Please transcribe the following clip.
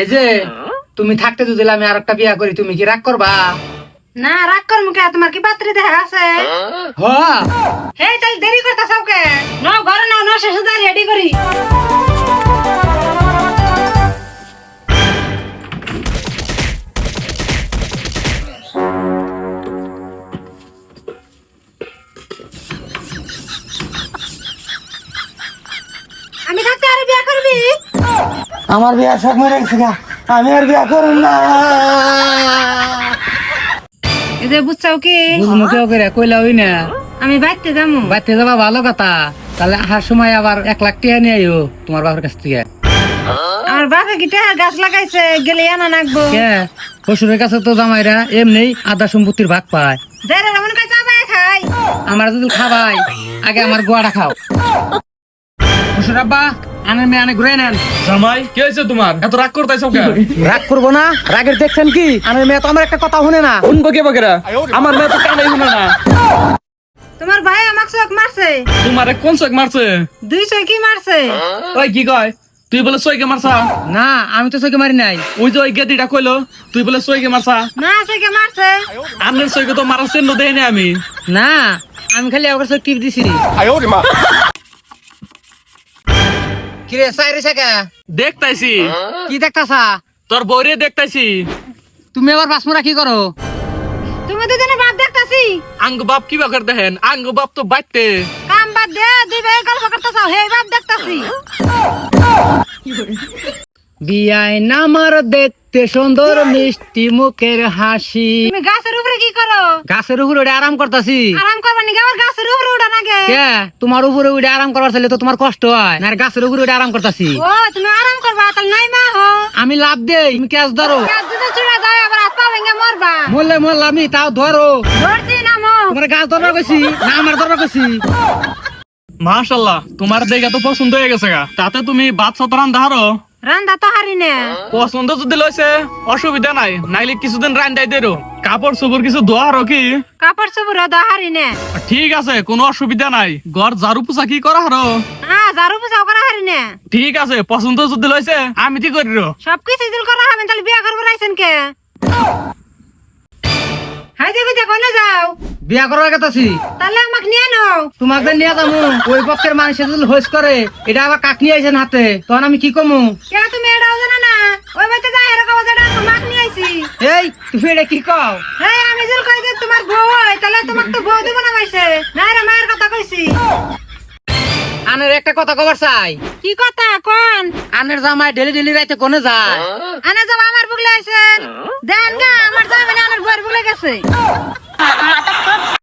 এই যে তুমি থাকতে যদি আমি আর একটা বিয়া করি তুমি কি রাগ করবা? না রাগ কর মুখে তোমার কি পাত্রী দেখা আছে? হ হে তাহলে দেরি করতে সবকে ন ঘরে নাও ন শেষে যা রেডি করি। আমি থাকতে আর বিয়া করবি? আমার বিয়া শখ মরে গেছে গা। আমি আর বিয়া করুন না। এই যে বুঝছাও কি? বুঝমু কেউ করে কইলা হই না। আমি বাইতে যামু। বাইতে যাবা ভালো কথা। তাহলে আসার সময় আবার এক লাখ টাকা নিয়ে আইও তোমার বাবার কাছ থেকে। আমার বাপে গিটা গাছ লাগাইছে? গেলে আনা নাকবো কে? শ্বশুরের কাছে তো জামাইরা এমনি আদা সম্পত্তির ভাগ পায়। যারা মনে করে খাই। আমার যদি খাবাই আগে আমার গোয়াটা খাও। শ্বশুর আব্বা আনের মেয়ে আনে ঘুরে নেন। জামাই কি হয়েছে তোমার? এত রাগ করতেছো কেন? রাগ করব না রাগের দেখছেন কি? আনের মেয়ে তো আমার একটা কথা শুনে না। শুনব কে বাকেরা? আমার মেয়ে তো কানেই শুনে না। তোমার ভাই আমাকে চোখ মারছে। তোমারে কোন চোখ মারছে? দুই কি মারছে। ওই কি কয়? তুই বলে সইকে মারছা? না আমি তো চোখে মারি নাই। ওই যে ওই গেদিটা কইলো তুই বলে সইকে মারছা? না সইকে মারছে। আমি সইকে তো মারার চিহ্ন দেয় না আমি। না আমি খালি আমার চোখ টিপ দিছি। কিরে সাইরে সাকা দেখতাইছি। কি দেখতাছা? তোর বউরে দেখতাইছি। তুমি আবার পাসমুরা কি করো? তুমি দুজনে বাপ দেখতাছি। আঙ্গ বাপ কি বাকর দেখেন? আঙ্গ বাপ তো বাইতে। কাম বাদ দে দুই ভাই গল্প করতেছ হে বাপ দেখতাছি। বিয়াই নামার দেখতে সুন্দর মিষ্টি মুখের হাসি। তুমি গাছের উপরে কি করো? গাছের উপরে আরাম করতাছি। আরাম করবা নাকি? আবার উপরে কে? তোমার উপরে উঠে আরাম করবার চাইলে তো তোমার কষ্ট হয়। না গাছের উপরে উঠে আরাম করতাছি। ও তুমি আরাম করবা তাহলে নাই মা হো আমি লাভ দেই তুমি ক্যাচ ধরো। যদি যায় আবার হাত পা ভেঙে মরবা। মরলে মরলে আমি তাও ধরো। ধরছি না মো। তোমার গাছ ধরবার কইছি না আমার ধরবার কইছি। মাশাল্লাহ তোমার দেখে তো পছন্দ হয়ে গেছে গা। তাতে তুমি ভাত সতরান ধারো। রান্দা তো হারি না পছন্দ যদি লইছে অসুবিধা নাই নাইলে কিছুদিন রান্দাই দেরো। কাপড় চোপড় কিছু দোয়া আরও কি? কাপড় চোপড় দোয়া হারি না ঠিক আছে কোনো অসুবিধা নাই। ঘর ঝাড়ু পোছা কি করা হারো? হ্যাঁ ঝাড়ু পোছা করা হারি না ঠিক আছে পছন্দ যদি লইছে আমি কি করি সব সবকিছু দিল করা হবে তাহলে বিয়া করব রাইছেন বিয়া করার কথাছি তাহলে আমাকে নিয়ে নাও। তোমাকে নিয়ে যাব ওই পক্ষের মানুষের যদি হোস করে এটা আবার কাক নিয়ে আইছেন হাতে? তখন আমি কি কমু? কে তুমি এটাও জানা না? ওই বাড়িতে যাই এরকম যেটা তোমাক নিয়ে আইছি। এই তুমি এটা কি কও? হ্যাঁ আমি যদি কই যে তোমার বউ হয় তাহলে তোমাকে তো বউ দিব না পাইছে না রে মায়ের কথা কইছি। আনের একটা কথা কবার চাই। কি কথা? কোন? আনের জামাই ডেলি ডেলি রাইতে কোনে যায়? আনে যাব আমার বুগলে আইছেন দেন গা আমার যাবে না আমার বউয়ের বুগলে গেছে। Mặt nạ.